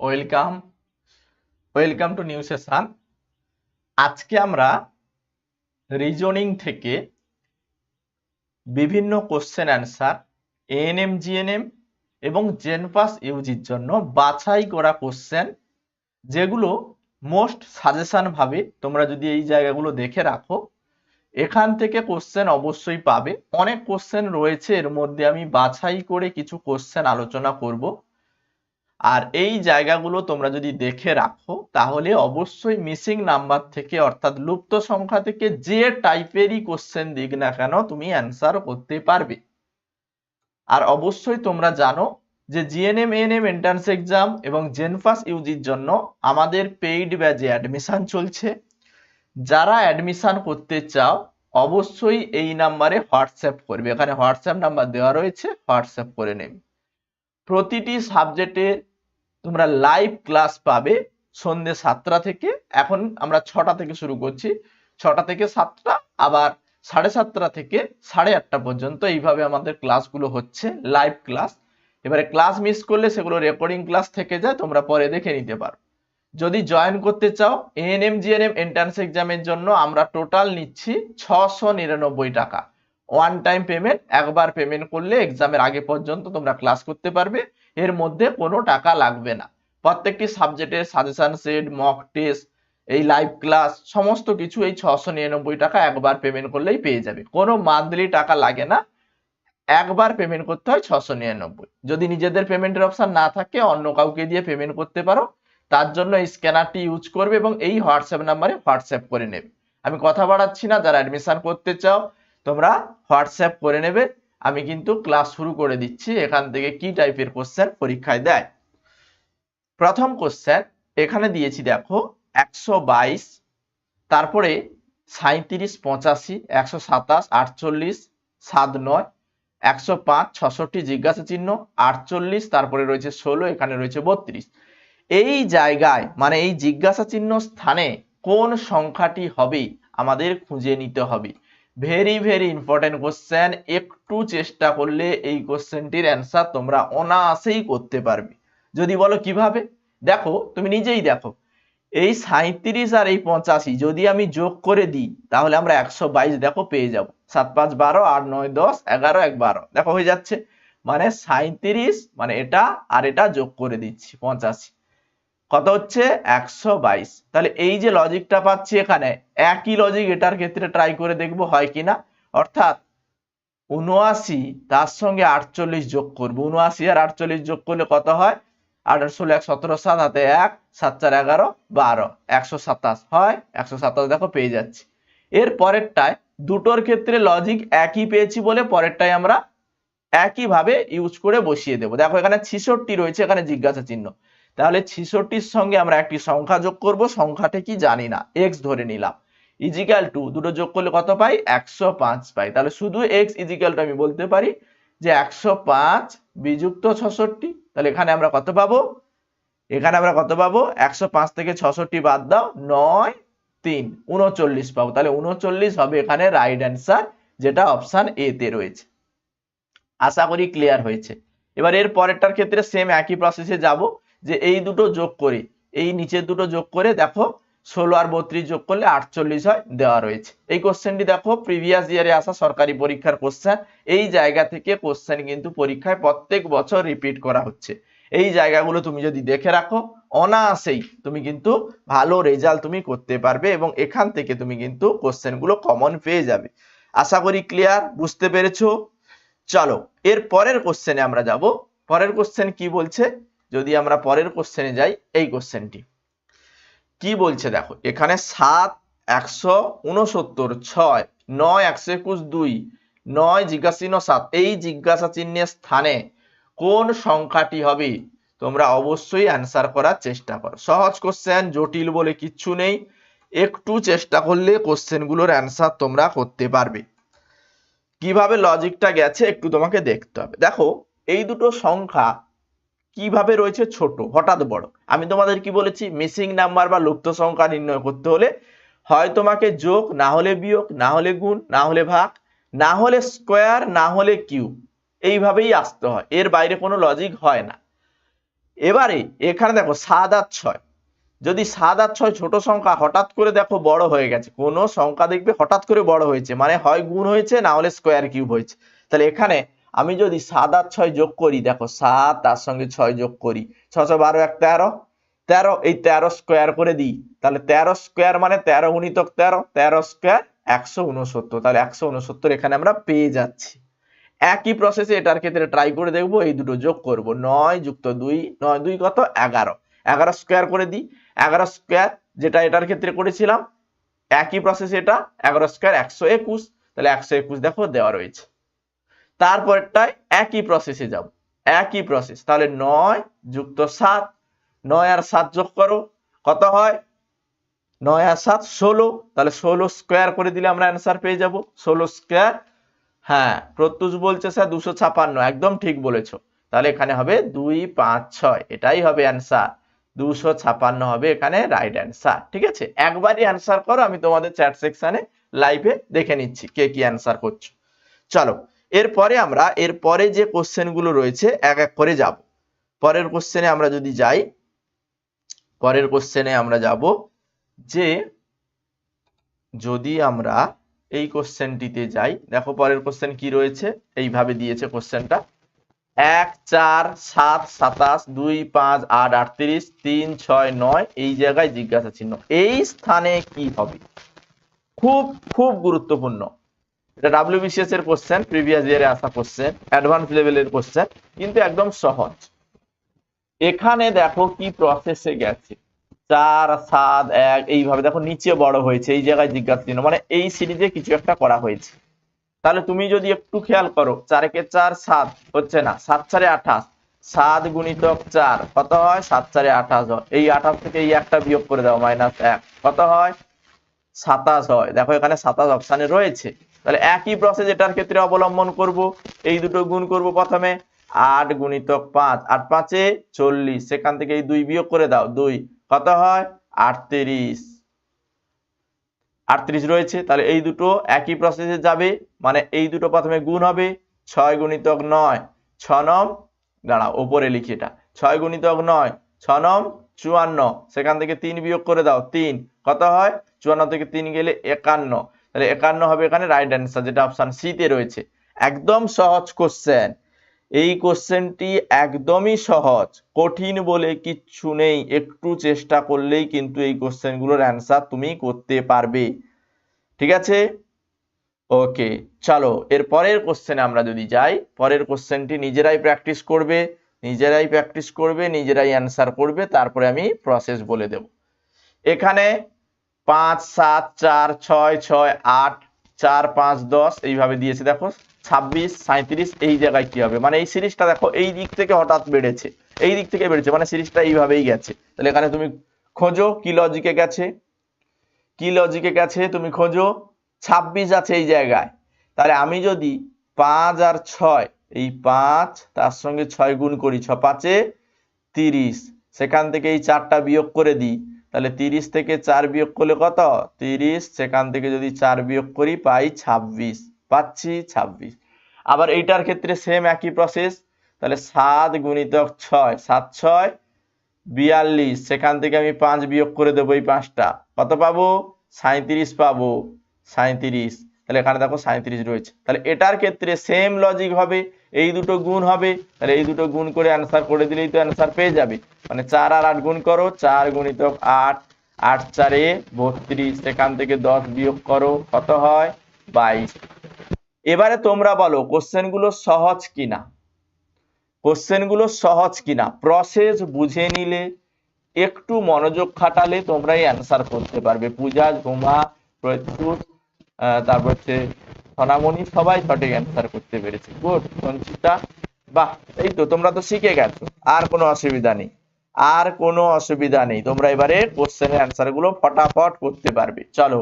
Welcome welcome to new session আজকে আমরা reasoning থেকে বিভিন্ন কোশ্চেন অ্যান্সার এএনএম জিএনএম এবং জেনপাস ইউজির জন্য বাছাই করা কোশ্চেন যেগুলো মোস্ট সাজেশন ভাবে তোমরা যদি এই জায়গাগুলো দেখে রাখো, এখান থেকে কোশ্চেন অবশ্যই পাবে। অনেক কোশ্চেন রয়েছে, এর মধ্যে আমি বাছাই করে কিছু কোশ্চেন আলোচনা করব। আর এই জায়গাগুলো তোমরা যদি দেখে রাখো, তাহলে অবশ্যই মিসিং নাম্বার থেকে, অর্থাৎ লুপ্ত সংখ্যা থেকে যে টাইপেরই কোশ্চেন দিক না কেন, তুমি অ্যান্সার করতে পারবে। আর অবশ্যই তোমরা জানো যে জিএনএম এএনএম এন্ট্রান্স এক্সাম এবং জেনফাস ইউজির জন্য আমাদের পেইড ব্যাচে অ্যাডমিশন চলছে। যারা অ্যাডমিশন করতে চাও, অবশ্যই এই নাম্বারে হোয়াটসঅ্যাপ করবে। এখানে হোয়াটসঅ্যাপ নাম্বার দেওয়া রয়েছে হোয়াটসঅ্যাপ করে নেবে। প্রতিটি সাবজেক্টে তোমরা লাইভ ক্লাস পাবে সন্ধ্যে সাতটা থেকে। এখন আমরা ছটা থেকে শুরু করছি। ছটা থেকে সাতটা, আবার সাড়ে সাতটা থেকে সাড়ে আটটা পর্যন্ত এইভাবে আমাদের ক্লাসগুলো হচ্ছে লাইভ ক্লাস এবারে ক্লাস মিস করলে সেগুলো রেকর্ডিং ক্লাস থেকে যায়, তোমরা পরে দেখে নিতে পারো। যদি জয়েন করতে চাও এএনএম জিএনএম এন্ট্রান্স এক্সামের জন্য আমরা টোটাল নিচ্ছি ছশো নিরানব্বই টাকা। ওয়ান টাইম পেমেন্ট একবার পেমেন্ট করলে এক্সামের আগে পর্যন্ত তোমরা ক্লাস করতে পারবে, এর মধ্যে কোনো টাকা লাগবে না। প্রত্যেকটি সাবজেক্টের সাজেশন সেট মক টেস্ট এই লাইভ ক্লাস সমস্ত কিছু এই ছশো নিরানব্বই টাকা একবার পেমেন্ট করলেই পেয়ে যাবে। কোনো মান্থলি টাকা লাগে না, একবার পেমেন্ট করতে হয় ছশো নিরানব্বই। যদি নিজেদের পেমেন্টের অপশান না থাকে, অন্য কাউকে দিয়ে পেমেন্ট করতে পারো, তার জন্য এই স্ক্যানারটি ইউজ করবে এবং এই হোয়াটসঅ্যাপ নাম্বারে হোয়াটসঅ্যাপ করে নেবে। আমি কথা বাড়াচ্ছি না, যারা অ্যাডমিশন করতে চাও তোমরা হোয়াটসঅ্যাপ করে নেবে। আমি কিন্তু ক্লাস শুরু করে দিচ্ছি, এখান থেকে কি টাইপের কোশ্চেন পরীক্ষায় দেয়। প্রথম কোশ্চেন এখানে দিয়েছি দেখো, একশো বাইশ, তারপরে সাঁত্রিশ পঁচাশি, একশো সাতাশ, আটচল্লিশ, সাত নয়, একশো পাঁচ, ছষট্টি জিজ্ঞাসা চিহ্ন, আটচল্লিশ, তারপরে রয়েছে ষোলো, এখানে রয়েছে বত্রিশ। এই জায়গায় মানে এই জিজ্ঞাসা চিহ্ন স্থানে কোন সংখ্যাটি হবে? আমাদের খুঁজে নিতে হবে। ভেরি ভেরি ইম্পর্টেন্ট কোশ্চেন একটু চেষ্টা করলে এই কোশ্চেনটির অ্যান্সার তোমরা অনায়াসেই করতে পারবে। যদি বলো কীভাবে? দেখো, তুমি নিজেই দেখো। এই সাঁত্রিশ আর এই পঁচাশি যদি আমি যোগ করে দিই, তাহলে আমরা একশো বাইশ দেখো পেয়ে যাব। সাত পাঁচ বারো, আট নয় দশ, এগারো এক বারো। দেখো হয়ে যাচ্ছে। মানে সাঁত্রিশ মানে এটা আর এটা যোগ করে দিচ্ছি, পঁচাশি। কত হচ্ছে? একশো বাইশ। তাহলে এই যে লজিকটা পাচ্ছি এখানে, একই লজিক এটার ক্ষেত্রে ট্রাই করে দেখব হয় কিনা? অর্থাৎ উনআশি তার সঙ্গে আটচল্লিশ যোগ করব। উনআশি আর আটচল্লিশ যোগ করলে কত হয়? ষোলো, এক, সতেরো, সাত, হাতে এক, সাত, চার, এগারো, বারো। একশো সাতাশ হয়, একশো সাতাশ দেখো পেয়ে যাচ্ছি। এর পরেরটায় দুটোর ক্ষেত্রে লজিক একই পেয়েছি বলে পরেরটায় আমরা একইভাবে ইউজ করে বসিয়ে দেবো। দেখো এখানে ছিষট্টি রয়েছে, এখানে জিজ্ঞাসা চিহ্ন। তাহলে ছিষট্টির সঙ্গে আমরা একটি সংখ্যা যোগ করব, সংখ্যাটা কি জানি না এক্স ধরে নিলাম। ইজিক্যাল টু দুটো যোগ করলে কত পাই? একশো পাঁচ পাই। তাহলে শুধু এক্স ইজিক্যাল টু আমি বলতে পারি যে একশো পাঁচ বিযুক্ত ছষট্টি। তাহলে এখানে আমরা কত পাবো? এখানে আমরা কত পাবো? একশো পাঁচ থেকে ছষট্টি বাদ দাও, নয়, তিন, উনচল্লিশ পাবো। তাহলে উনচল্লিশ হবে এখানে রাইট অ্যান্সার যেটা অপশান এ তে রয়েছে। আশা করি ক্লিয়ার হয়েছে। এবার এর পরেরটার ক্ষেত্রে সেম একই প্রসেসে যাব। যে এই দুটো যোগ করে, এই নিচের দুটো যোগ করে দেখো ষোলো আর বত্রিশ যোগ করলে আটচল্লিশ হয় দেওয়া রয়েছে। এই কোশ্চেনটি দেখো প্রিভিয়াস ইয়ারে আসা সরকারি পরীক্ষার কোশ্চেন এই জায়গা থেকে কোশ্চেন কিন্তু পরীক্ষায় প্রত্যেক বছর রিপিট করা হচ্ছে। এই জায়গাগুলো তুমি যদি দেখে রাখো, অনায়াসেই তুমি কিন্তু ভালো রেজাল্ট তুমি করতে পারবে এবং এখান থেকে তুমি কিন্তু কোশ্চেনগুলো কমন পেয়ে যাবে। আশা করি ক্লিয়ার বুঝতে পেরেছ? চলো, এর পরের কোশ্চেনে আমরা যাব। পরের কোশ্চেন কি বলছে? যদি আমরা পরের কোশ্চেনে যাই, এই কোশ্চেনটি কি বলছে দেখো, এখানে সাত একশো উনসত্তর ছয়, নয় একশো একুশ দুই, নয় জিজ্ঞাসা চিহ্ন সাত, এই জিজ্ঞাসা চিহ্নের স্থানে কোন সংখ্যাটি হবে? তোমরা অবশ্যই অ্যান্সার করার চেষ্টা করো। সহজ কোশ্চেন জটিল বলে কিচ্ছু নেই। একটু চেষ্টা করলে কোশ্চেনগুলোর অ্যান্সার তোমরা করতে পারবে। কীভাবে লজিকটা গেছে একটু তোমাকে দেখতে হবে। দেখো, এই দুটো সংখ্যা কীভাবে রয়েছে ছোট, হঠাৎ বড়? আমি তোমাদের কি বলেছি? মিসিং নাম্বার বা লুপ্ত সংখ্যা নির্ণয় করতে হলে হয় তোমাকে যোগ, না হলে বিয়োগ, না হলে গুণ, না হলে ভাগ, না হলে স্কোয়ার না হলে কিউব এইভাবেই আসতে হয়। এর বাইরে কোনো লজিক হয় না। এবারে এখানে দেখো, সাত আর ছয়। যদি সাত আর ছয় ছোট সংখ্যা হঠাৎ করে দেখো বড় হয়ে গেছে, কোনো সংখ্যা দেখবে হঠাৎ করে বড় হয়েছে মানে হয় গুণ হয়েছে, না হলে স্কোয়ার কিউব হয়েছে। তাহলে এখানে আমি যদি সাত আর ছয় যোগ করি, দেখো সাত, তার সঙ্গে ছয় যোগ করি ছশো বারো এক তেরো তেরো, এই তেরো স্কোয়ার করে দিই, তাহলে তেরো স্কোয়ার মানে তেরো গুণিতক তেরো তেরো স্কোয়ার একশো উনসত্তর তাহলে একশো উনসত্তর এখানে আমরা পেয়ে যাচ্ছি। একই প্রসেসে এটার ক্ষেত্রে ট্রাই করে দেখব, এই দুটো যোগ করব, নয় যুক্ত দুই, নয় দুই কত? এগারো। এগারো স্কোয়ার করে দিই, এগারো স্কোয়ার যেটা এটার ক্ষেত্রে করেছিলাম, একই প্রসেস এটা, এগারো স্কোয়ার একশো একুশ, তাহলে একশো একুশ দেখো দেওয়া রয়েছে। তারপরটায় একই প্রসেসে যাব। একই প্রসেস তাহলে নয় যুক্ত সাত, নয় আর সাত যোগ করো, কত হয়? নয় আর সাত ষোলো। তাহলে ষোলো স্কোয়ার করে দিলে আমরা অ্যান্সার পেয়ে যাব। ষোলো স্কোয়ার হ্যাঁ প্রত্যুষ বলছে স্যার দুশো ছাপান্ন। একদম ঠিক বলেছ। তাহলে এখানে হবে দুই, পাঁচ, ছয়। এটাই হবে অ্যান্সার দুশো ছাপান্ন হবে এখানে রাইট অ্যান্সার ঠিক আছে? একবারই অ্যান্সার করো, আমি তোমাদের চ্যাট সেকশনে লাইভে দেখে নিচ্ছি কে কি অ্যান্সার করছ। চলো এরপরে আমরা, এরপরে যে কোশ্চেনগুলো রয়েছে, এক এক করে যাব। পরের কোশ্চেনে আমরা যদি যাই, পরের কোশ্চেনে আমরা যাব যে, যদি আমরা এই কোশ্চেনটিতে যাই, দেখো পরের কোশ্চেন কি রয়েছে? এইভাবে দিয়েছে কোশ্চেনটা এক, চার, সাত, সাতাশ, দুই, পাঁচ, আট, আটত্রিশ, তিন, ছয়, নয়, এই জায়গায় জিজ্ঞাসা চিহ্ন। এই স্থানে কি হবে? খুব খুব গুরুত্বপূর্ণ। এটা ডাব্লিউবিসিএস এর কোশ্চেন প্রিভিয়াস ইয়ারে আসা কোশ্চেন অ্যাডভান্স লেভেলের কোশ্চেন কিন্তু একদম সহজ। এখানে দেখো কি প্রসেসে গেছে। চার, সাত, এক, এইভাবে দেখো নিচে বড় হয়েছে, এই জায়গায় জিজ্ঞাসা চিহ্ন মানে এই সিরিজে কিছু একটা করা হয়েছে। তাহলে তুমি যদি একটু খেয়াল করো চারকে চার, সাত, হচ্ছে না, সাত চারে আঠাশ, সাত গুণিতক চার, কত হয়? সাত চারে আঠাশ হয়। এই আঠাশ থেকে এই একটা বিয়োগ করে দাও, মাইনাস এক, কত হয়? সাতাশ হয়। দেখো এখানে সাতাশ অপশানে রয়েছে। তাহলে একই প্রসেস এটার ক্ষেত্রে অবলম্বন করব, এই দুটো গুণ করব প্রথমে আট গুণিতক পাঁচ আট পাঁচে চল্লিশ, সেখান থেকে এই দুই বিয়োগ করে দাও, দুই, কত হয়? আটত্রিশ। আটত্রিশ রয়েছে, তাহলে এই দুটো একই প্রসেসে যাবে মানে এই দুটো প্রথমে গুণ হবে, ছয় গুণিতক নয়, ছ নম দাঁড়াও, ওপরে লিখি এটা, ছয় গুণিতক নয়, ছ নম চুয়ান্ন, সেখান থেকে তিন বিয়োগ করে দাও, তিন, কত হয়? চুয়ান্ন থেকে তিন গেলে একান্ন তাহলে একান্ন হবে এখানে রাইট অ্যান্সার যেটা অপশন সিতে রয়েছে। একদম সহজ কোশ্চেন এই কোশ্চেনটি একদমই সহজ, কঠিন বলে কিচ্ছু নেই। একটু চেষ্টা করলেই কিন্তু এই কোশ্চেনগুলোর অ্যান্সার তুমি করতে পারবে। ঠিক আছে? ওকে চলো, এর পরের কোশ্চেনে আমরা যদি যাই, পরের কোশ্চেনটি নিজেরাই প্র্যাকটিস করবে, নিজেরাই প্র্যাকটিস করবে, নিজেরাই অ্যান্সার করবে, তারপরে আমি প্রসেস বলে দেব। এখানে পাঁচ, সাত, চার, ছয় ছয়, আট, চার, পাঁচ, দশ, এইভাবে দিয়েছে, দেখো, ছাব্বিশ সাঁত্রিশ এই জায়গায় কি হবে? মানে এই সিরিজটা দেখো, এই দিক থেকে হঠাৎ বেড়েছে, এই দিক থেকে বেড়েছে মানে সিরিজটা এইভাবেই গেছে। তাহলে এখানে তুমি খোঁজো, কি লজিকে গেছে? কি লজিকে গেছে? তুমি খোঁজো, ছাব্বিশ আছে এই জায়গায়। তাহলে আমি যদি পাঁচ আর ছয়, এই পাঁচ, তার সঙ্গে ছয় গুণ করি, ছ, পাঁচে তিরিশ, সেখান থেকে এই চারটা বিয়োগ করে দিই তাহলে তিরিশ থেকে চার বিয়োগ করলে কত? তিরিশ। সেখান থেকে যদি চার বিয়োগ করি, পাই ছাব্বিশ। পাচ্ছি ছাব্বিশ। আবার এইটার ক্ষেত্রে সেম একই প্রসেস তাহলে সাত গুণিতক ছয়, সাত ছয়, বিয়াল্লিশ। সেখান থেকে আমি পাঁচ বিয়োগ করে দেবো এই পাঁচটা। কত পাবো? সাঁত্রিশ পাবো। সাঁত্রিশ তাহলে এখানে দেখো সাঁত্রিশ রয়েছে। তাহলে এটার ক্ষেত্রে সেম লজিক হবে। এই দুটো গুণ হবে, তাহলে এই দুটো গুণ করে অ্যান্সার করে দিলেই তো অ্যান্সার পেয়ে যাবে। মানে চার আর আট গুণ করো, চার গুণিতক আট আট চারে বত্রিশ সেখান থেকে দশ বিয়োগ করো, কত হয়? বাইশ। এবারে তোমরা বলো কোশ্চেনগুলো সহজ কিনা? কোশ্চেনগুলো সহজ কিনা? প্রসেস বুঝে নিলে, একটু মনোযোগ খাটালে তোমরাই অ্যান্সার করতে পারবে। পূজা, ঝুমা, প্রত্যুষ তারপর হচ্ছে সোনামণি সবাই সঠিক অ্যান্সার করতে পেরেছে। গুড, সঞ্চিতা। বাহ, এই তো, তোমরা তো শিখে গেছো। আর কোনো অসুবিধা নেই। আর কোনো অসুবিধা নেই। তোমরা এবারে কোশ্চেনের অ্যান্সারগুলো ফটাফট করতে পারবে। চলো,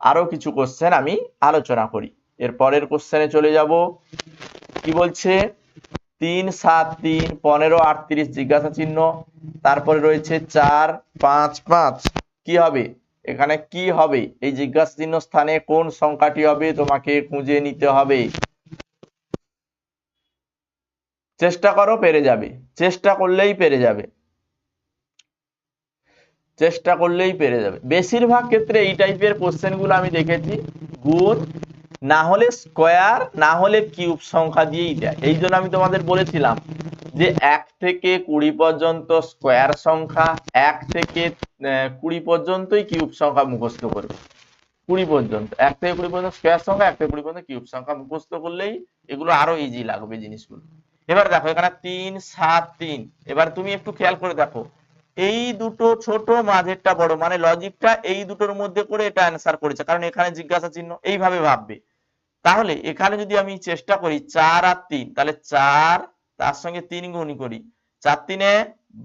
আরও কিছু কোশ্চেন আমি আলোচনা করি। এর পরের কোশ্চেনে চলে যাব। কি বলছে? তিন, সাত, তিন, পনেরো, আটত্রিশ জিজ্ঞাসা চিহ্ন তারপরে রয়েছে চার, পাঁচ পাঁচ। কি হবে? এখানে কি হবে? এই জিজ্ঞাসা চিহ্ন স্থানে কোন সংখ্যাটি হবে? তোমাকে খুঁজে নিতে হবে। চেষ্টা করো, পেরে যাবে। চেষ্টা করলেই পেরে যাবে। চেষ্টা করলেই পেরে যাবে। বেশিরভাগ ক্ষেত্রে এই টাইপের কোশ্চেনগুলো আমি দেখেছি। গুণ না হলে স্কোয়ার, না হলে কিউব সংখ্যা দিয়েই দেয়। এই জন্য আমি তোমাদের বলেছিলাম যে এক থেকে কুড়ি পর্যন্ত স্কোয়ার সংখ্যা, এক থেকে কুড়ি পর্যন্তই কিউব সংখ্যা মুখস্থ করবে। কুড়ি পর্যন্ত, এক থেকে কুড়ি পর্যন্ত স্কোয়ার সংখ্যা, এক থেকে কুড়ি পর্যন্ত কিউব সংখ্যা মুখস্থ করলেই এগুলো আরও ইজি লাগবে জিনিসগুলো। এবার দেখো, এখানে তিন, সাত, তিন। এবার তুমি একটু খেয়াল করে দেখো, এই দুটো ছোট, মাঝেরটা বড় মানে লজিকটা এই দুটোর মধ্যে করে এটা অ্যান্সার করেছে, কারণ এখানে জিজ্ঞাসা চিহ্ন এইভাবে ভাববে। তাহলে এখানে যদি আমি চেষ্টা করি চার আর তিন, তাহলে চার তার সঙ্গে তিন গুণ করি। চার তিনে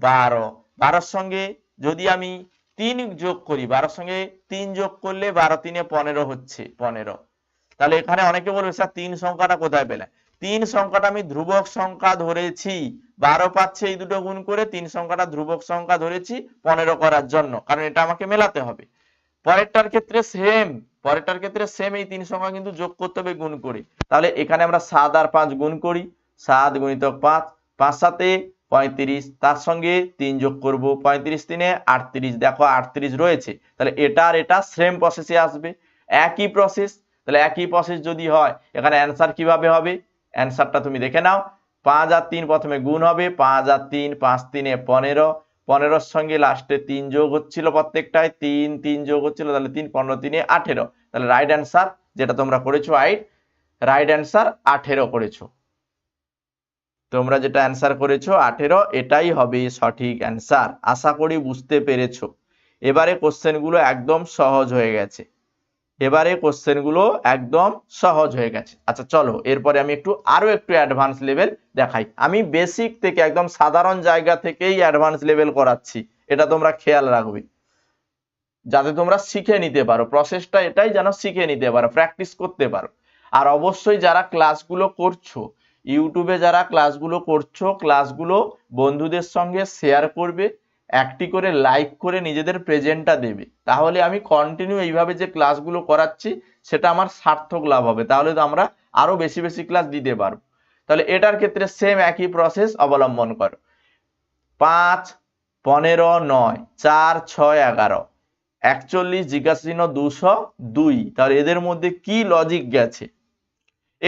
বারো। বারোর সঙ্গে যদি আমি তিন যোগ করি, বারোর সঙ্গে তিন যোগ করলে বারো তিনে পনেরো হচ্ছে, পনেরো। তাহলে এখানে অনেকে বলবে, স্যার, তিন সংখ্যাটা কোথায় পেলে? তিন সংখ্যাটা আমি ধ্রুবক সংখ্যা ধরেছি, বারো পাচ্ছে এই দুটো গুণ করে তিন সংখ্যাটা ধ্রুবক সংখ্যা ধরেছি পনেরো করার জন্য, কারণ এটা আমাকে মেলাতে হবে। পরেরটার ক্ষেত্রে সেম পরেরটার ক্ষেত্রে সেম এই তিন সংখ্যা কিন্তু যোগ করতে হবে গুণ করে। তাহলে এখানে আমরা সাত আর পাঁচ গুণ করি। সাত গুণিতক পাঁচ পাঁচ সাতে পঁয়ত্রিশ, তার সঙ্গে তিন যোগ করব পঁয়ত্রিশ তিনে আটত্রিশ, দেখো আটত্রিশ রয়েছে, তাহলে এটা আর এটা সেম প্রসেসে আসবে, একই প্রসেস তাহলে একই প্রসেস যদি হয়, এখানে অ্যান্সার কীভাবে হবে? অ্যান্সারটা তুমি দেখে নাও, পাঁচ আর তিন প্রথমে গুণ হবে, পাঁচ আর তিন, পাঁচ তিনে পনেরো, পনেরোর সঙ্গে লাস্টে তিন যোগ হচ্ছিল প্রত্যেকটায় তিন তিন যোগ হচ্ছিল তাহলে তিন, পনেরো তিনে আঠেরো, তাহলে রাইট অ্যান্সার যেটা তোমরা করেছ রাইট রাইট অ্যান্সার আঠেরো করেছ। তোমরা যেটা অ্যান্সার করেছ, আঠেরো, এটাই হবে সঠিক অ্যান্সার আশা করি বুঝতে পেরেছ। এবারে কোশ্চেনগুলো একদম সহজ হয়ে গেছে। এবারে কোশ্চেনগুলো একদম সহজ হয়ে গেছে। আচ্ছা চলো, এরপরে আমি একটু আরও একটু অ্যাডভান্স লেভেল দেখাই। আমি বেসিক থেকে একদম সাধারণ জায়গা থেকেই অ্যাডভান্স লেভেল করাচ্ছি। এটা তোমরা খেয়াল রাখবে। যাতে তোমরা শিখে নিতে পারো। প্রসেসটা এটাই যেন শিখে নিতে পারো প্র্যাকটিস করতে পারো। আর অবশ্যই যারা ক্লাসগুলো করছ ইউটিউবে যারা ক্লাসগুলো করছ ক্লাসগুলো বন্ধুদের সঙ্গে শেয়ার করবে, একটি করে লাইক করে নিজেদের প্রেজেন্টটা দেবে। তাহলে আমি কন্টিনিউ এইভাবে যে ক্লাসগুলো করাচ্ছি, সেটা আমার সার্থক লাভ হবে। তাহলে তো আমরা আরও বেশি বেশি ক্লাস দিতে পারব। তাহলে এটার ক্ষেত্রে সেম একই প্রসেস অবলম্বন করো। পাঁচ, পনেরো, নয়, চার, ছয়, এগারো, একচল্লিশ, জিজ্ঞাসা চিহ্ন দুশো দুই। তাহলে এদের মধ্যে কি লজিক গেছে?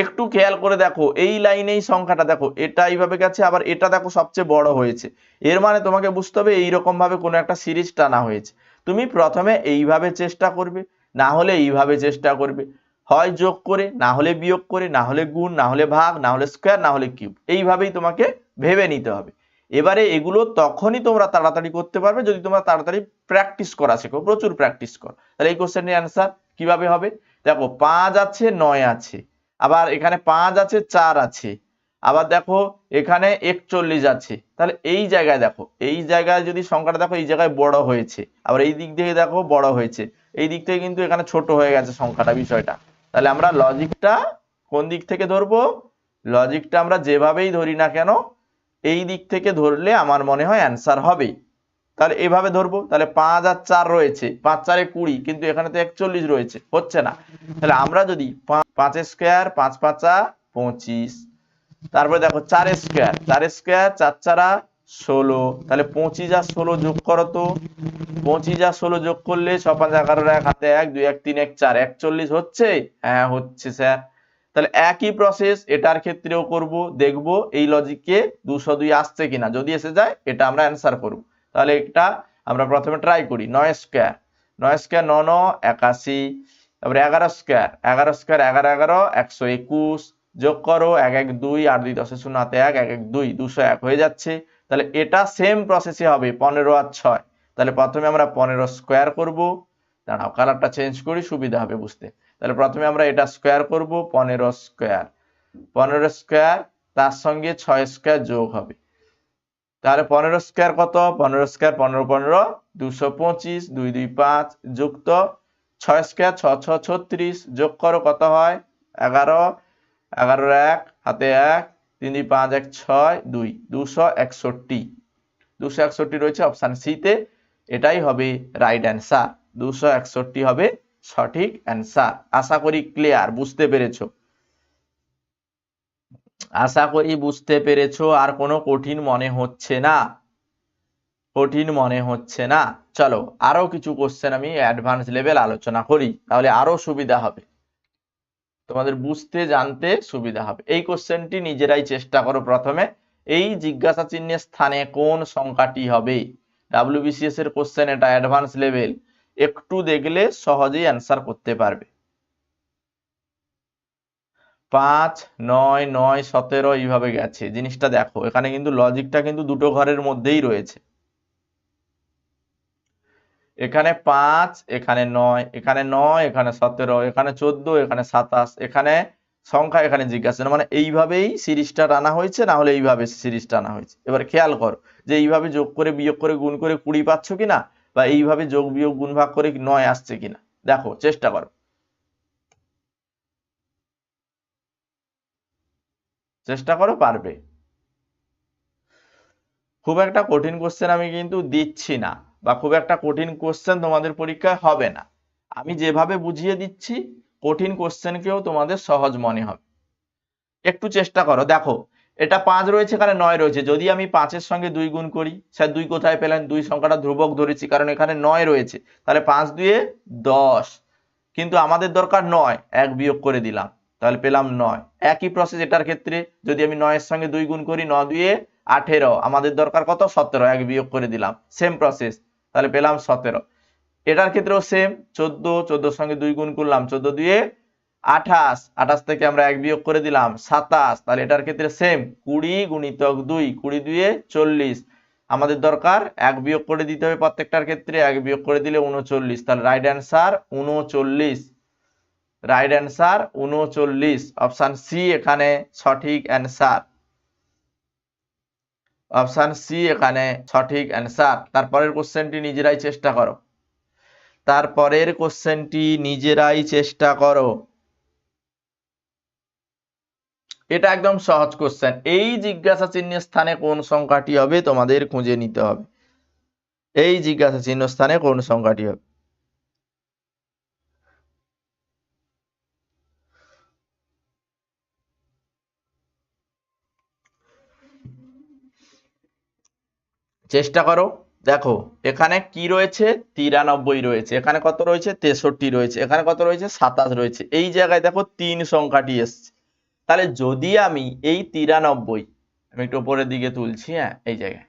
একটু খেয়াল করে দেখো, এই লাইনেই সংখ্যাটা দেখো, এটা এইভাবে গেছে, আবার এটা দেখো সবচেয়ে বড় হয়েছে। এর মানে তোমাকে বুঝতে হবে এইরকম ভাবে কোনো একটা সিরিজ টানা হয়েছে। তুমি প্রথমে এইভাবে চেষ্টা করবে, না হলে এইভাবে চেষ্টা করবে। হয় যোগ করে, না হলে বিয়োগ করে, না হলে গুণ, না হলে ভাগ, না হলে স্কোয়ার না হলে কিউব এইভাবেই তোমাকে ভেবে নিতে হবে। এবারে এগুলো তখনই তোমরা তাড়াতাড়ি করতে পারবে, যদি তোমরা তাড়াতাড়ি প্র্যাকটিস করা শেখো, প্রচুর প্র্যাকটিস করো। তাহলে এই কোশ্চেনের অ্যান্সার কীভাবে হবে? দেখো, পাঁচ আছে, নয় আছে। আবার এখানে পাঁচ আছে, চার আছে। আবার দেখো, এখানে একচল্লিশ আছে। তাহলে এই জায়গায় দেখো, এই জায়গায় যদি সংখ্যাটা দেখো, এই জায়গায় বড় হয়েছে। আবার এই দিক থেকে দেখো, বড় হয়েছে। এই দিক থেকে কিন্তু এখানে ছোট হয়ে গেছে সংখ্যাটা, বিষয়টা। তাহলে আমরা লজিকটা কোন দিক থেকে ধরবো? লজিকটা আমরা যেভাবেই ধরি না কেন, এই দিক থেকে ধরলে আমার মনে হয় অ্যান্সার হবে। তাহলে এভাবে ধরবো, তাহলে পাঁচ আর চার রয়েছে। পাঁচ, চারে কুড়ি, কিন্তু এখানে তো একচল্লিশ রয়েছে, হচ্ছে না। তাহলে আমরা যদি পা- পাঁচের স্কোয়ার, পাঁচ পাঁচা, পঁচিশ। তারপরে দেখো চার স্কোয়ার। চার স্কোয়ার, চার চারা, ষোলো। তাহলে পঁচিশ আর ষোলো যোগ করো তো। পঁচিশ আর ষোলো যোগ করলে ছ পাঁচ এগারো এক হাতে এক, দুই এক, তিন এক, চার। একচল্লিশ হচ্ছে? হ্যাঁ হচ্ছে স্যার। তাহলে একই প্রসেস এটার ক্ষেত্রেও করব। দেখব এই লজিকে দুশো দুই আসছে কিনা। যদি এসে যায়, এটা আমরা অ্যান্সার করব। তাহলে এটা আমরা প্রথমে ট্রাই করি। নয় স্কোয়ার। নয় স্কোয়ার ন, একাশি। তারপরে এগারো স্কোয়ার এগারো স্কোয়ার এগারো এগারো, একশো একুশ, যোগ করো, এক এক, দুই আট দুই দশে শূন্য হাতে এক এক এক, দুই, দুশো এক হয়ে যাচ্ছে। তাহলে এটা সেম প্রসেসে হবে, পনেরো আর ছয়। তাহলে প্রথমে আমরা পনেরো স্কোয়ার করব। দাঁড়াও কালারটা চেঞ্জ করি, সুবিধা হবে বুঝতে। তাহলে প্রথমে আমরা এটা স্কোয়ার করব, পনেরো স্কোয়ার পনেরো স্কোয়ার তার সঙ্গে ছয় স্কোয়ার যোগ হবে। তাহলে পনেরো স্কোয়ার কত? পনেরো স্কোয়ার পনেরো পনেরো, দুশো পঁচিশ, দুই দুই, পাঁচ, যুক্ত ছয় স্কোয়ার ছ ছ ছত্রিশ, যোগ করো কত হয়? এগারো, এগারোর এক, হাতে এক, তিন দুই পাঁচ, এক, ছয়, দুই, দুশো একষট্টি। দুশো একষট্টি রয়েছে অপশান সিতে এটাই হবে রাইট অ্যান্সার দুশো একষট্টি হবে সঠিক অ্যান্সার আশা করি ক্লিয়ার বুঝতে পেরেছ। আশা করি বুঝতে পেরেছ, আর কোনো কঠিন মনে হচ্ছে না। কঠিন মনে হচ্ছে না। চলো, আরও কিছু কোশ্চেন আমি অ্যাডভান্স লেভেল আলোচনা করি, তাহলে আরও সুবিধা হবে। তোমাদের বুঝতে, জানতে সুবিধা হবে। এই কোশ্চেনটি নিজেরাই চেষ্টা করো প্রথমে। এই জিজ্ঞাসা চিহ্নের স্থানে কোন সংখ্যাটি হবে? ডাব্লিউবিসিএস এর কোশ্চেন এটা অ্যাডভান্স লেভেল একটু দেখলে সহজেই অ্যান্সার করতে পারবে। পাঁচ, নয় নয়, সতেরো, এইভাবে গেছে। জিনিসটা দেখো, এখানে কিন্তু লজিকটা কিন্তু দুটো ঘরের মধ্যেই রয়েছে। এখানে পাঁচ, এখানে নয় এখানে নয়, এখানে সতেরো, এখানে চোদ্দ, এখানে সাতাশ, এখানে সংখ্যা এখানে জিজ্ঞাসা। মানে এইভাবেই সিরিজটা টানা হয়েছে, না হলে এইভাবে সিরিজ টানা হয়েছে। এবার খেয়াল করো যে এইভাবে যোগ করে, বিয়োগ করে, গুণ করে কুড়ি পাচ্ছ কিনা বা এইভাবে যোগ, বিয়োগ, গুণ, ভাগ করে নয় আসছে কিনা দেখো, চেষ্টা করো। চেষ্টা করো, পারবে। খুব একটা কঠিন কোশ্চেন আমি কিন্তু দিচ্ছি না। বা খুব একটা কঠিন কোশ্চেন তোমাদের পরীক্ষায় হবে না। আমি যেভাবে বুঝিয়ে দিচ্ছি, কঠিন কোশ্চেনকেও তোমাদের সহজ মনে হবে। একটু চেষ্টা করো। দেখো, এটা পাঁচ রয়েছে এখানে নয় রয়েছে। যদি আমি পাঁচের সঙ্গে দুই গুণ করি, স্যার দুই কোথায় পেলেন? দুই সংখ্যাটা ধ্রুবক ধরেছি কারণ এখানে নয় রয়েছে। তাহলে পাঁচ দুয়ে দশ। কিন্তু আমাদের দরকার নয়, এক বিয়োগ করে দিলাম। তাহলে পেলাম নয়। একই প্রসেস এটার ক্ষেত্রে যদি আমি নয়ের সঙ্গে দুই গুণ করি ন দুয়ে আঠেরো। আমাদের দরকার কত? সতেরো। এক বিয়োগ করে দিলাম। সেম প্রসেস তাহলে পেলাম সতেরো। এটার ক্ষেত্রেও সেম চোদ্দ, চোদ্দোর সঙ্গে দুই গুণ করলাম। চোদ্দ দিয়ে আঠাশ। আঠাশ থেকে আমরা এক বিয়োগ করে দিলাম। সাতাশ। তাহলে এটার ক্ষেত্রে সেম কুড়ি গুণিতক দুই। কুড়ি দুয়ে চল্লিশ। আমাদের দরকার এক বিয়োগ করে দিতে হবে প্রত্যেকটার ক্ষেত্রে। এক বিয়োগ করে দিলে উনচল্লিশ। তাহলে রাইট অ্যান্সার উনচল্লিশ। রাইট অ্যান্সার উনচল্লিশ। অপশান সি এখানে সঠিক অ্যান্সার অপশান সি এখানে সঠিক অ্যান্সার। তারপরের কোশ্চেনটি নিজেরাই চেষ্টা করো। তারপরের কোশ্চেনটি নিজেরাই চেষ্টা করো। এটা একদম সহজ কোশ্চেন। এই জিজ্ঞাসা চিহ্নের স্থানে কোন সংখ্যাটি হবে? তোমাদের খুঁজে নিতে হবে। এই জিজ্ঞাসা চিহ্ন স্থানে কোন সংখ্যাটি হবে? চেষ্টা করো। দেখো, এখানে কি রয়েছে? তিরানব্বই রয়েছে। এখানে কত রয়েছে? তেষট্টি রয়েছে। এখানে কত রয়েছে? সাতাশ রয়েছে। এই জায়গায় দেখো তিন সংখ্যাটি এসছে। তাহলে যদি আমি এই তিরানব্বই, আমি একটু উপরের দিকে তুলছি হ্যাঁ এই জায়গায়।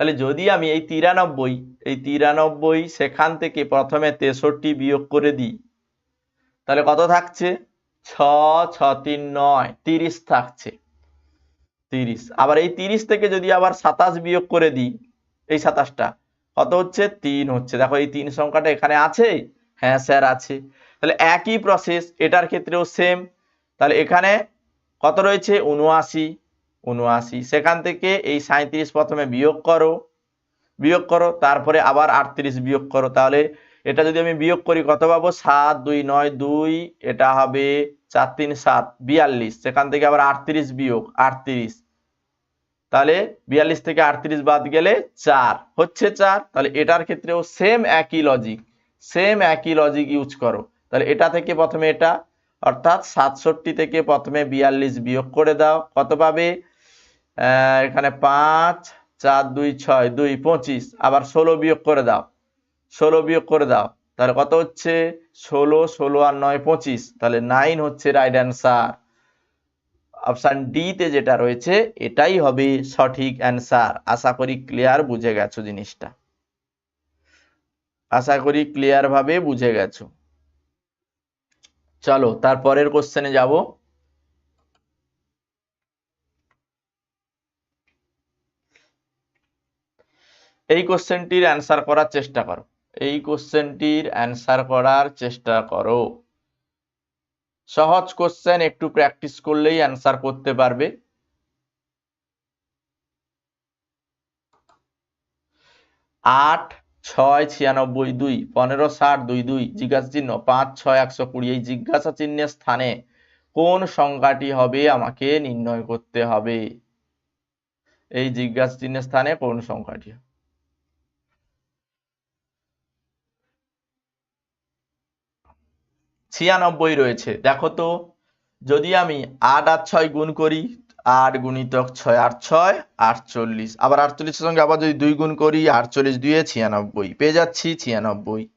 তাহলে যদি আমি এই তিরানব্বই এই তিরানব্বই সেখান থেকে প্রথমে তেষট্টি বিয়োগ করে দিই, তাহলে কত থাকছে? ছ ছ, তিন, নয়, তিরিশ থাকছে। তিরিশ। আবার এই তিরিশ থেকে যদি আবার সাতাশ বিয়োগ করে দিই এই সাতাশটা। কত হচ্ছে? তিন হচ্ছে। দেখো এই তিন সংখ্যাটা এখানে আছে? হ্যাঁ স্যার, আছে। তাহলে একই প্রসেস এটার ক্ষেত্রেও সেম তাহলে এখানে কত রয়েছে? উনআশি উনআশি। সেখান থেকে এই সাঁত্রিশ প্রথমে বিয়োগ করো। বিয়োগ করো, তারপরে আবার আটত্রিশ বিয়োগ করো। তাহলে এটা যদি আমি বিয়োগ করি, কত পাবো? সাত, দুই, নয়, দুই। এটা হবে চার, তিন, সাত, বিয়াল্লিশ। সেখান থেকে আবার আটত্রিশ বিয়োগ, আটত্রিশ। তাহলে বিয়াল্লিশ থেকে আটত্রিশ বাদ গেলে চার। হচ্ছে চার, তাহলে এটার ক্ষেত্রেও সেম একই লজিক সেম একই লজিক ইউজ করো। তাহলে এটা থেকে প্রথমে এটা, অর্থাৎ সাতষট্টি থেকে প্রথমে বিয়াল্লিশ বিয়োগ করে দাও। কত পাবে? এখানে পাঁচ, চার, দুই, ছয়, দুই, পঁচিশ, আবার ষোলো বিয়োগ করে দাও। ষোলো বিয়োগ করে দাও। তাহলে কত হচ্ছে? ষোলো ষোলো আর নয়, পঁচিশ। তাহলে নাইন হচ্ছে রাইট অ্যান্সার অপশান ডি তে যেটা রয়েছে, এটাই হবে সঠিক অ্যান্সার। আশা করি ক্লিয়ার বুঝে গেছো জিনিসটা। আশা করি ক্লিয়ার ভাবে বুঝে গেছো। চলো, তারপরের কোশ্চেনে যাব। এই কোশ্চেনটির অ্যান্সার করার চেষ্টা করো। এই কোশ্চেনটির অ্যান্সার করার চেষ্টা করো। সহজ কোশ্চেন একটু প্র্যাকটিস করলেই অ্যান্সার করতে পারবে। আট, ছয়, ছিয়ানব্বই, দুই, পনেরো, ষাট, দুই দুই জিজ্ঞাসা চিহ্ন পাঁচ, ছয়, একশো কুড়ি, এই জিজ্ঞাসা চিহ্নের স্থানে কোন সংখ্যাটি হবে? আমাকে নির্ণয় করতে হবে। এই জিজ্ঞাসা চিহ্নের স্থানে কোন সংখ্যাটি ছিয়ানব্বই রয়েছে। দেখো তো, যদি আমি আট আর ছয় গুণ করি, আট গুণিতক ছয় আট ছয়, আটচল্লিশ। আবার আটচল্লিশের সঙ্গে আবার যদি দুই গুণ করি, আটচল্লিশ দুয়ে ছিয়ানব্বই। পেয়ে যাচ্ছি ছিয়ানব্বই।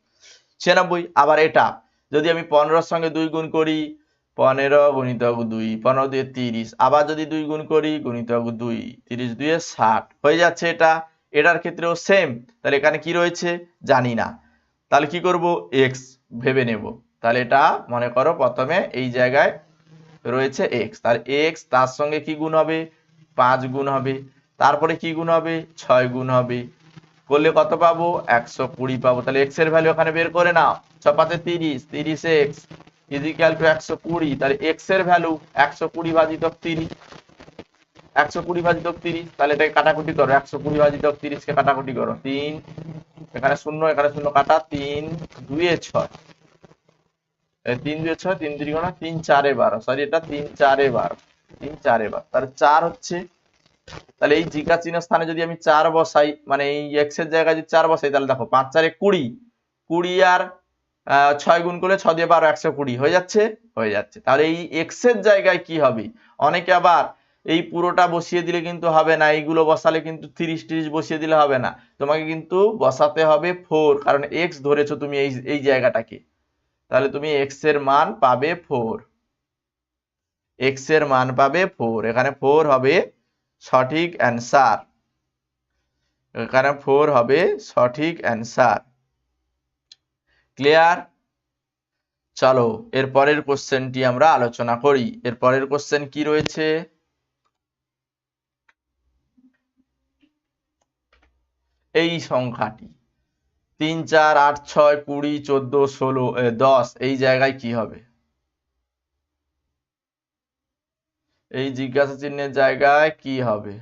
ছিয়ানব্বই, আবার এটা, যদি আমি পনেরোর সঙ্গে দুই গুণ করি, পনেরো গুণিতক দুই, পনেরো দুয়ে তিরিশ। আবার যদি দুই গুণ করি, গুণিতক দুই, তিরিশ দুয়ে ষাট। হয়ে যাচ্ছে এটা। এটার ক্ষেত্রেও সেম তাহলে এখানে কি রয়েছে? জানি না। তাহলে কি করব? এক্স ভেবে নেব। তাহলে এটা মনে করো প্রথমে এই জায়গায় রয়েছে এক্স তার এক্স তার সঙ্গে কি গুণ হবে? পাঁচ গুণ হবে। তারপরে কি গুণ হবে? ছয় গুণ হবে। করলে কত পাবো? একশো কুড়ি পাবো। তাহলে এক্সের ভ্যালু ওখানে বের করে নাও। ছ পাঁচে তিরিশ তিরিশ এক্স ইজিক্যাল টু একশো কুড়ি। তাহলে এক্সের ভ্যালু একশো কুড়ি ভাজিতক তিরিশ। একশো কুড়ি ভাজিতক তিরিশ। তাহলে এটাকে কাটাকুটি করো। একশো কুড়ি ভাজিতক তিরিশকে কাটাকুটি করো। তিন, এখানে শূন্য এখানে শূন্য কাটা। তিন, দুয়ে ছয়। তিন দুই ছয়, তিন ত্রিকোণা তিন, চারে বারো। সরি এটা তিন, চারে বারো। তিন, চারে বারো। তাহলে চার হচ্ছে, তাহলে এই জিকা চিহ্ন স্থানে যদি আমি চার বসাই মানে এই এক্সের জায়গায় যদি চার বসাই, তাহলে দেখো পাঁচ, চারে কুড়ি। কুড়ি আর ছয় গুণ করলে ছ দিয়ে বারো, একশো কুড়ি। হয়ে যাচ্ছে? হয়ে যাচ্ছে। তাহলে এই এক্সের জায়গায় কি হবে? অনেকে আবার এই পুরোটা বসিয়ে দিলে কিন্তু হবে না, এইগুলো বসালে কিন্তু তিরিশ তিরিশ বসিয়ে দিলে হবে না। তোমাকে কিন্তু বসাতে হবে ফোর কারণ এক্স ধরেছো তুমি এই এই জায়গাটাকে। তাহলে তুমি এক্সের মান পাবে ফোর এক্সের মান পাবে ফোর এখানে ফোর হবে সঠিক অ্যান্সার এখানে ফোর হবে সঠিক অ্যান্সার ক্লিয়ার চলো, এর পরের কোশ্চেনটি আমরা আলোচনা করি। এর পরের কোশ্চেন কি রয়েছে? এই সংখ্যাটি। তিন, চার, আট, ছয়, কুড়ি, চোদ্দ, ষোলো দশ, এই জায়গায় কি হবে? এই জিজ্ঞাসা চিহ্নের জায়গায় কি হবে?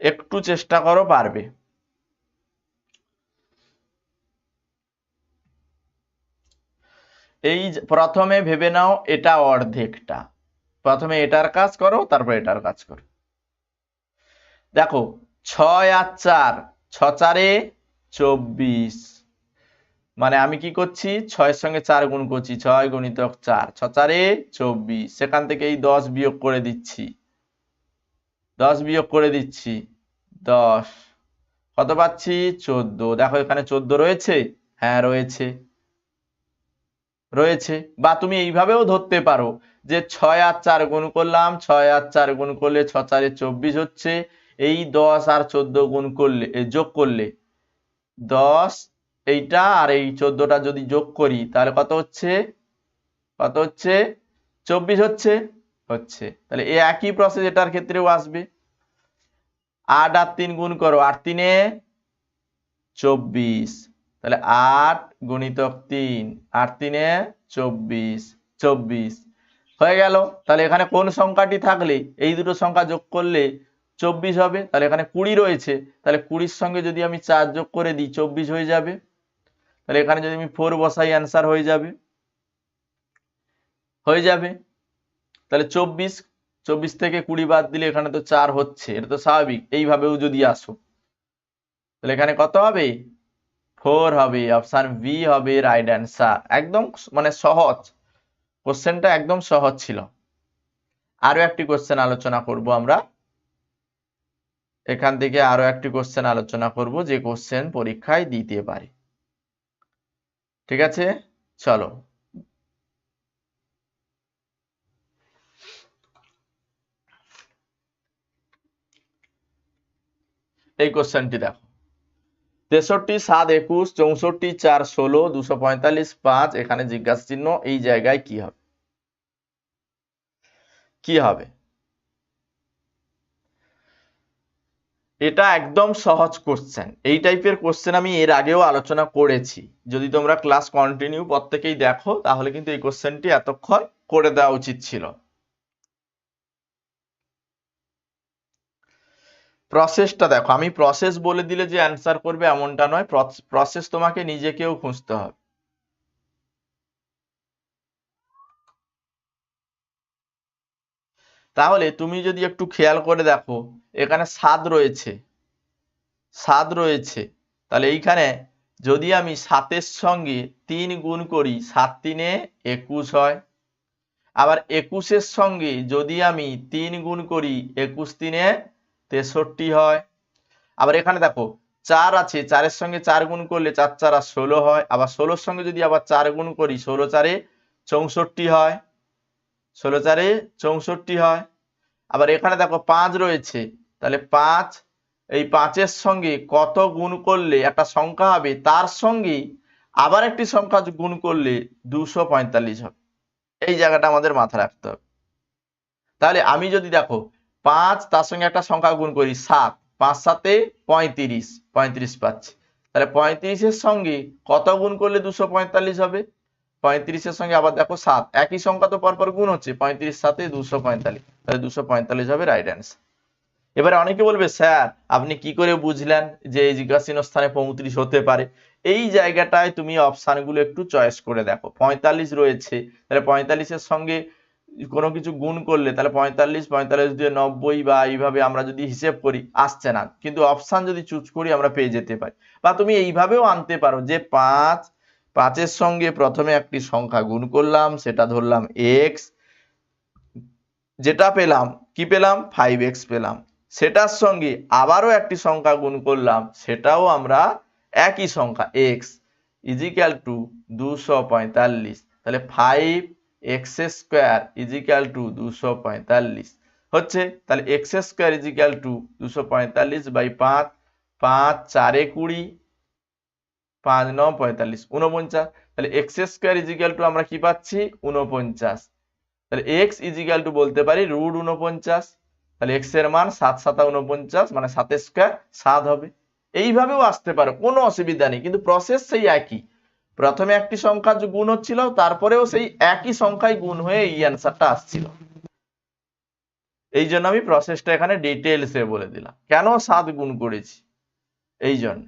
একটু চেষ্টা করো, পারবে। এই প্রথমে ভেবে নাও, এটা অর্ধেকটা। প্রথমে এটার কাজ করো, তারপর এটার কাজ করো। দেখো, ছয় আর চার ছ চারে চব্বিশ। মানে আমি কি করছি? ছয়ের সঙ্গে চার গুণ করছি, ছয় গুণিতক চার ছ চারে চব্বিশ। সেখান থেকে এই দশ বিয়োগ করে দিচ্ছি। দশ বিয়োগ করে দিচ্ছি, দশ। কত পাচ্ছি? চোদ্দ। দেখো, এখানে চোদ্দ রয়েছে? হ্যাঁ রয়েছে। রয়েছে। বা তুমি এইভাবেও ধরতে পারো। যে ছয় আর চার গুণ করলাম ছয় আর চার গুণ করলে ছ চারে চব্বিশ হচ্ছে এই দশ আর চোদ্দ গুণ করলে এ, যোগ করলে দশ এইটা আর এই চোদ্দটা যদি যোগ করি তাহলে কত হচ্ছে? কত হচ্ছে? চব্বিশ হচ্ছে? হচ্ছে। তাহলে এই একই প্রসেস এটার ক্ষেত্রেও আসবে। আট আর তিন গুণ করো আট তিনে চব্বিশ। তাহলে আট গুণিতক তিন আট তিনে চব্বিশ চব্বিশ। হয়ে গেল। তাহলে এখানে কোন সংখ্যাটি থাকলে, এই দুটো সংখ্যা যোগ করলে চব্বিশ হবে। তাহলে এখানে কুড়ি রয়েছে। তাহলে কুড়ির সঙ্গে যদি আমি চার যোগ করে দিই, চব্বিশ হয়ে যাবে। তাহলে এখানে যদি আমি ফোর বসাই অ্যান্সার হয়ে যাবে। হয়ে যাবে। তাহলে চব্বিশ চব্বিশ থেকে কুড়ি বাদ দিলে এখানে তো চার হচ্ছে। এটা তো স্বাভাবিক। এইভাবেও যদি আসো। তাহলে এখানে কত হবে? ফোর হবে। অপশান বি হবে রাইট অ্যান্সার একদম মানে সহজ। কোশ্চেনটা একদম সহজ ছিল। আরও একটি কোশ্চেন আলোচনা করব আমরা। এখান থেকে আরও একটি কোশ্চেন আলোচনা করব যে কোশ্চেন পরীক্ষায় দিতে পারে। ঠিক আছে? চলো। এই কোশ্চেনটি দেখো। তেষট্টি, সাত, একুশ, চৌষট্টি, চার, ষোলো, দুশো পঁয়তাল্লিশ, পাঁচ, এখানে জিজ্ঞাসা চিহ্ন এই জায়গায় কি হবে? কি হবে? এটা একদম সহজ কোশ্চেন এই টাইপের কোশ্চেন আমি এর আগেও আলোচনা করেছি। যদি তোমরা ক্লাস কন্টিনিউ প্রত্যেকেই দেখো, তাহলে কিন্তু এই কোশ্চেনটি এতক্ষণ করে দেওয়া উচিত ছিল। প্রসেসটা দেখো। আমি প্রসেস বলে দিলে যে অ্যান্সার করবে এমনটা নয়। প্রসেস তোমাকে নিজেকেও খুঁজতে হবে। তাহলে তুমি যদি একটু খেয়াল করে দেখো, এখানে সাত রয়েছে। সাত রয়েছে। তাহলে এইখানে যদি আমি সাতের সঙ্গে তিন গুণ করি, সাত তিনে একুশ হয়। আবার একুশের সঙ্গে যদি আমি তিন গুণ করি, একুশ তিনে তেষট্টি হয়। আবার এখানে দেখো, চার আছে, চারের সঙ্গে চার গুণ করলে চার চার আর ষোলো হয়। আবার ষোলোর সঙ্গে যদি আবার চার গুণ করি, ষোলো চারে চৌষট্টি হয়। ষোলো চারে চৌষট্টি হয়। আবার এখানে দেখো পাঁচ রয়েছে। তাহলে পাঁচ, এই পাঁচের সঙ্গে কত গুণ করলে একটা সংখ্যা হবে? তার সঙ্গে আবার একটি সংখ্যা গুণ করলে দুশো পঁয়তাল্লিশ হবে। এই জায়গাটা আমাদের মাথায় রাখতে হবে। তাহলে আমি যদি দেখো পাঁচ, তার সঙ্গে একটা সংখ্যা গুণ করি সাত, পাঁচ সাতে পঁয়ত্রিশ পঁয়ত্রিশ পাচ্ছি। তাহলে পঁয়ত্রিশের সঙ্গে কত গুণ করলে দুশো পঁয়তাল্লিশ হবে? পঁয়ত্রিশের সঙ্গে আবার দেখো সাত। একই সংখ্যা তো পরপর গুণ হচ্ছে, পঁয়ত্রিশ সাথে দুশো পঁয়তাল্লিশ। তাহলে দুশো পঁয়তাল্লিশ হবে রাইট অ্যান্সার এবারে অনেকে বলবে, স্যার, আপনি কি করে বুঝলেন যে এই জিজ্ঞাসীন স্থানে পঁয়ত্রিশ হতে পারে? এই জায়গাটায় তুমি অপশানগুলো একটু চয়েস করে দেখো। পঁয়তাল্লিশ রয়েছে, তাহলে পঁয়তাল্লিশের সঙ্গে কোনো কিছু গুণ করলে তাহলে পঁয়তাল্লিশ পঁয়তাল্লিশ দিয়ে নব্বই বা এইভাবে আমরা যদি হিসেব করি, আসছে না। কিন্তু অপশান যদি চুজ করি, আমরা পেয়ে যেতে পারি। বা তুমি এইভাবেও আনতে পারো যে পাঁচ পাঁচের সঙ্গে প্রথমে একটি সংখ্যা গুণ করলাম, সেটা ধরলাম এক্স যেটা পেলাম, কি পেলাম? ফাইভ এক্স পেলাম। সেটার সঙ্গে আবারও একটি সংখ্যা গুণ করলাম, সেটাও আমরা একই সংখ্যা এক্স ইজিক্যাল টু দুশো পঁয়তাল্লিশ। তাহলে five x square equal to দুশো পঁয়তাল্লিশ। হচ্ছে, তাহলে এক্স স্কোয়ার ইজিক্যাল টু দুশো পঁয়তাল্লিশ বাই পাঁচ পাঁচ, চারে কুড়ি পাঁচ ন পঁয়তাল্লিশ উনপঞ্চাশ তাহলে এক্স স্কোয়ার ইজিক্যাল টু আমরা কি পাচ্ছি? উনপঞ্চাশ তাহলে এক্স ইজিক্যাল টু বলতে পারি রুট উনপঞ্চাশ তাহলে এক্সের মান সাত সাতা উনপঞ্চাশ মানে সাত স্কোয়ার সাত হবে। এইভাবেও আসতে পারে, কোনো অসুবিধা নেই, কিন্তু প্রসেস সেই একই। প্রথমে একটি সংখ্যা গুণ হচ্ছিল, তারপরেও সেই একই সংখ্যায় গুণ হয়ে এই অ্যান্সারটা আসছিল। এই জন্য আমি প্রসেসটা এখানে ডিটেলসে বলে দিলাম। কেন সাত গুণ করেছি? এই জন্য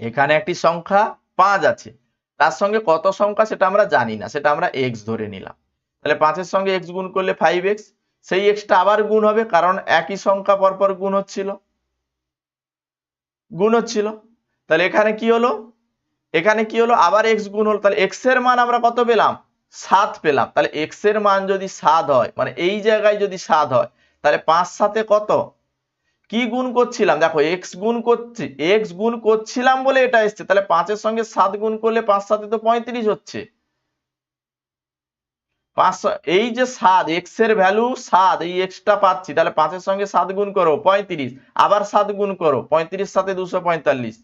এখানে একটি সংখ্যা পাঁচ আছে। তার সঙ্গে কত সংখ্যা সেটা আমরা জানি না, সেটা আমরা এক্স ধরে নিলাম। তাহলে পাঁচের সঙ্গে এক্স গুণ করলে ফাইভ এক্স সেই এক্সটা আবার গুণ হবে কারণ একই সংখ্যা পরপর গুণ হচ্ছিল। গুণ হচ্ছিল। তাহলে এখানে কি হলো? এখানে কি হলো? আবার এক্স গুণ হলো। তাহলে এক্সের মান আমরা কত পেলাম? সাত পেলাম। তাহলে এক্সের মান যদি সাত হয় মানে এই জায়গায় যদি সাত হয়, তাহলে পাঁচ সাথে কত? কি গুণ করছিলাম? দেখো এক্স গুণ করছি এক্স গুণ করছিলাম বলে এটা এসছে, তাহলে পাঁচের সঙ্গে সাত গুণ করলে পাঁচ সাথে তো পঁয়ত্রিশ হচ্ছে। পাঁচ এই যে সাত এক্সের ভ্যালু সাত, এই এক্সটা পাচ্ছি, তাহলে পাঁচের সঙ্গে সাত গুণ করো, পঁয়ত্রিশ। আবার সাত গুণ করো, পঁয়ত্রিশ সাথে দুশো পঁয়তাল্লিশ।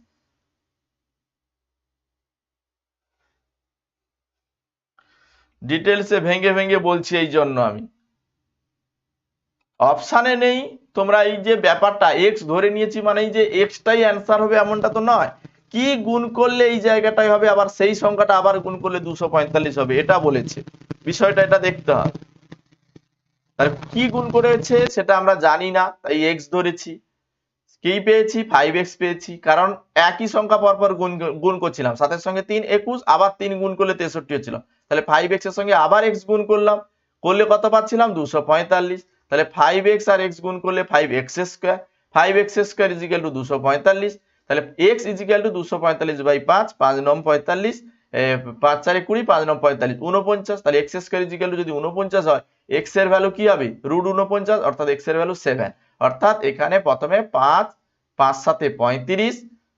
ডিটেলসে ভেঙে ভেঙে বলছি এই জন্য আমি। অপশানে নেই তোমরা এই যে ব্যাপারটা এক্স ধরে নিয়েছি মানে এই যে এক্সটাই অ্যান্সার হবে এমনটা তো নয়। কি গুণ করলে এই জায়গাটাই হবে? আবার সেই সংখ্যাটা আবার গুণ করলে দুশো পঁয়তাল্লিশ হবে, এটা বলেছে। বিষয়টা এটা দেখতে হবে। তাহলে কি গুণ করেছে সেটা আমরা জানি না, তাই এক্স ধরেছি। কি পেয়েছি? ফাইভ এক্স পেয়েছি। কারণ একই সংখ্যা পরপর গুণ গুণ করছিলাম। সাতের সঙ্গে তিন একুশ, আবার তিন গুণ করলে তেষট্টি হচ্ছিল। তাহলে ফাইভ এক্সের সঙ্গে আবার এক্স গুণ করলাম। করলে কত পাচ্ছিলাম? দুশো পঁয়তাল্লিশ। তাহলে ফাইভ এক্স আর এক্স গুণ করলে five x square five x square equal to দুশো পঁয়তাল্লিশ, তাহলে এক্স ইজিক্যাল টু দুশো পঁয়তাল্লিশ বাই পাঁচ পাঁচ নম পঁয়তাল্লিশ পাঁচ চারে কুড়ি, পাঁচ নম পঁয়তাল্লিশ উনপঞ্চাশ তাহলে এক্স স্কোয়ার ইজিক্যাল টু যদি উনপঞ্চাশ হয় এক্সের ভ্যালু কি হবে? রুট উনপঞ্চাশ অর্থাৎ এক্সের ভ্যালু সেভেন অর্থাৎ এখানে প্রথমে পাঁচ পাঁচ সাথে পঁয়ত্রিশ,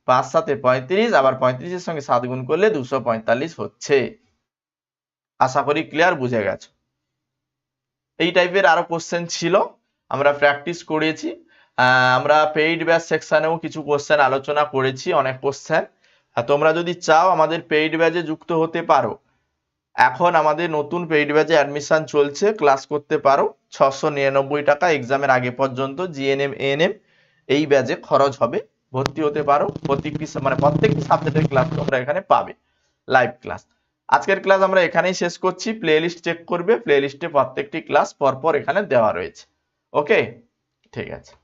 পাঁচ সাথে পঁয়ত্রিশ, আবার পঁয়ত্রিশের সঙ্গে সাত গুণ করলে দুশো পঁয়তাল্লিশ হচ্ছে। আশা করি ক্লিয়ার বুঝে গেছো। এই টাইপের আরও কোশ্চেন ছিল। আমরা প্র্যাকটিস করেছি। আমরা পেইড ব্যাচ সেকশনেও কিছু কোশ্চেন আলোচনা করেছি, অনেক কোশ্চেন তোমরা যদি চাও, আমাদের পেইড ব্যাচে যুক্ত হতে পারো। এখন আমাদের নতুন পেইড ব্যাচে অ্যাডমিশন চলছে ক্লাস করতে পারো। ছশো নিরানব্বই টাকা এক্সামের আগে পর্যন্ত জিএনএম এএনএম এই ব্যাচে খরচ হবে। ভর্তি হতে পারো। প্রত্যেকটি মানে প্রত্যেকটি সাবজেক্টের ক্লাস তোমরা এখানে পাবে লাইভ ক্লাস আজকের ক্লাস আমরা এখানেই শেষ করছি। প্লেলিস্ট চেক করবে। প্লেলিস্টে প্রত্যেকটি ক্লাস পরপর এখানে দেওয়া রয়েছে। ওকে ঠিক আছে।